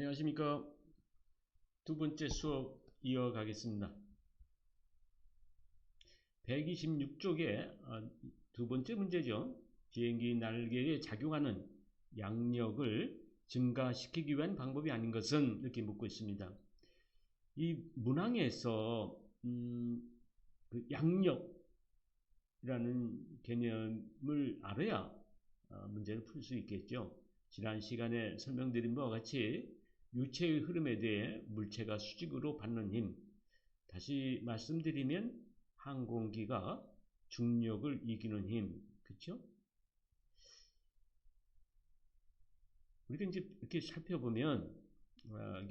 안녕하십니까. 두 번째 수업 이어가겠습니다. 126쪽에 아, 두 번째 문제죠. 비행기 날개에 작용하는 양력을 증가시키기 위한 방법이 아닌 것은 이렇게 묻고 있습니다. 이 문항에서 음, 그 양력이라는 개념을 알아야 어, 문제를 풀 수 있겠죠. 지난 시간에 설명드린 바와 같이 유체의 흐름에 대해 물체가 수직으로 받는 힘. 다시 말씀드리면 항공기가 중력을 이기는 힘. 그렇죠? 우리가 이제 이렇게 살펴보면 아,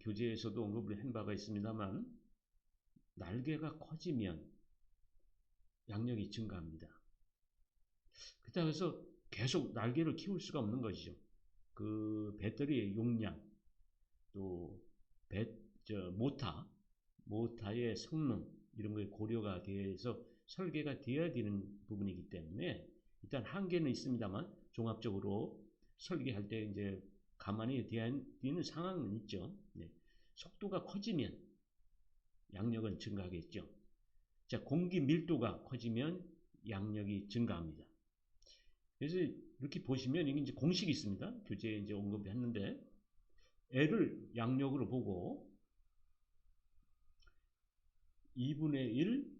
교재에서도 언급을 한 바가 있습니다만 날개가 커지면 양력이 증가합니다. 그렇다고 해서 계속 날개를 키울 수가 없는 것이죠. 그 배터리의 용량, 또 배, 저, 모타, 모타의 성능 이런 거에 고려가 돼서 설계가 되어야 되는 부분이기 때문에 일단 한계는 있습니다만 종합적으로 설계할 때 이제 가만히 되는 상황은 있죠. 네. 속도가 커지면 양력은 증가하겠죠. 자, 공기 밀도가 커지면 양력이 증가합니다. 그래서 이렇게 보시면 이게 이제 공식이 있습니다. 교재에 이제 언급했는데 L을 양력으로 보고 2분의 1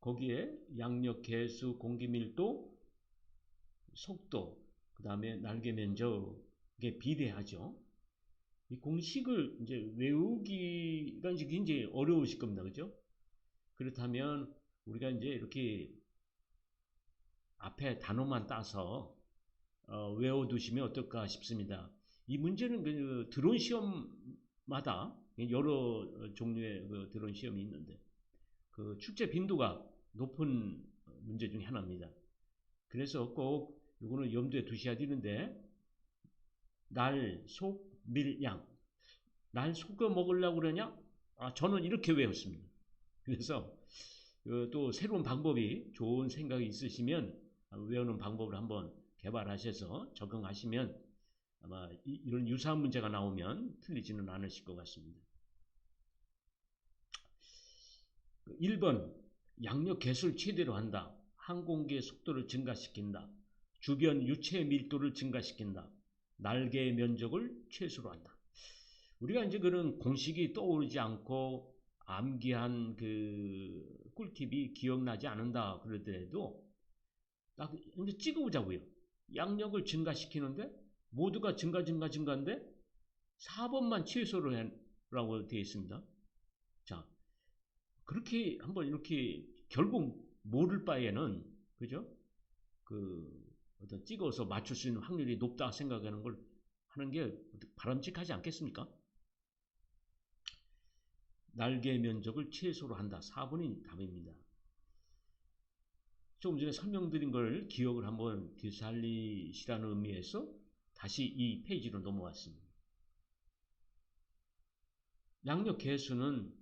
거기에 양력 개수 공기 밀도 속도 그 다음에 날개 면적에 비례하죠. 이 공식을 이제 외우기가 이제 굉장히 어려우실 겁니다. 그죠? 그렇다면 우리가 이제 이렇게 앞에 단어만 따서 어, 외워두시면 어떨까 싶습니다. 이 문제는 그 드론 시험마다 여러 종류의 그 드론 시험이 있는데 그 출제 빈도가 높은 문제 중에 하나입니다. 그래서 꼭 이거는 염두에 두셔야 되는데 날, 속, 밀, 양. 날 속여 먹으려고 그러냐? 아, 저는 이렇게 외웠습니다. 그래서 그또 새로운 방법이 좋은 생각이 있으시면 외우는 방법을 한번 개발하셔서 적용하시면 아마 이, 런 유사한 문제가 나오면 틀리지는 않으실 것 같습니다. 1번 양력 개수를 최대로 한다. 항공기의 속도를 증가시킨다. 주변 유체 밀도를 증가시킨다. 날개의 면적을 최소로 한다. 우리가 이제 그런 공식이 떠오르지 않고 암기한 그 꿀팁이 기억나지 않는다 그러더라도 딱 이제 찍어보자고요. 양력을 증가시키는데 모두가 증가 증가 증가인데 4번만 최소로 해라고 되어 있습니다. 자 그렇게 한번 이렇게 결국 모를 바에는 그죠? 그 어떤 찍어서 맞출 수 있는 확률이 높다 생각하는 걸 하는 게 바람직하지 않겠습니까? 날개 면적을 최소로 한다. 4번이 답입니다. 조금 전에 설명드린 걸 기억을 한번 되살리시라는 의미에서 다시 이 페이지로 넘어왔습니다. 양력 개수는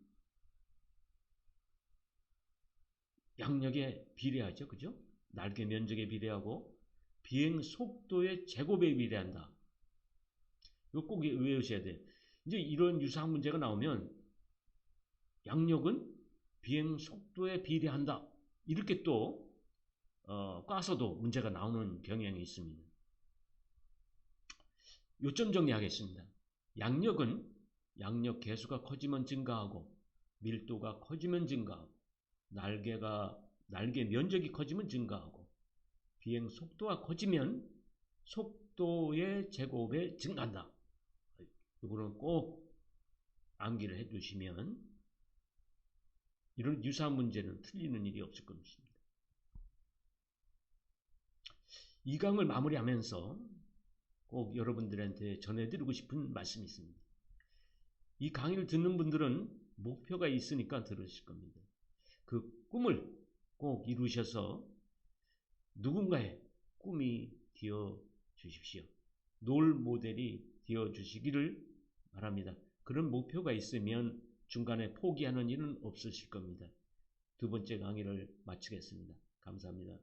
양력에 비례하죠. 그죠? 날개 면적에 비례하고 비행 속도의 제곱에 비례한다. 이거 꼭 외우셔야 돼. 이제 이런 유사한 문제가 나오면 양력은 비행 속도에 비례한다. 이렇게 또 어, 꽈서도 문제가 나오는 경향이 있습니다. 요점 정리하겠습니다. 양력은 양력 개수가 커지면 증가하고 밀도가 커지면 증가하고 날개가 날개 면적이 커지면 증가하고 비행 속도가 커지면 속도의 제곱에 증가한다. 이거는 꼭 암기를 해두시면 이런 유사한 문제는 틀리는 일이 없을 것입니다. 이 강을 마무리하면서 꼭 여러분들한테 전해드리고 싶은 말씀이 있습니다. 이 강의를 듣는 분들은 목표가 있으니까 들으실 겁니다. 그 꿈을 꼭 이루셔서 누군가의 꿈이 되어 주십시오. 놀 모델이 되어 주시기를 바랍니다. 그런 목표가 있으면 중간에 포기하는 일은 없으실 겁니다. 두 번째 강의를 마치겠습니다. 감사합니다.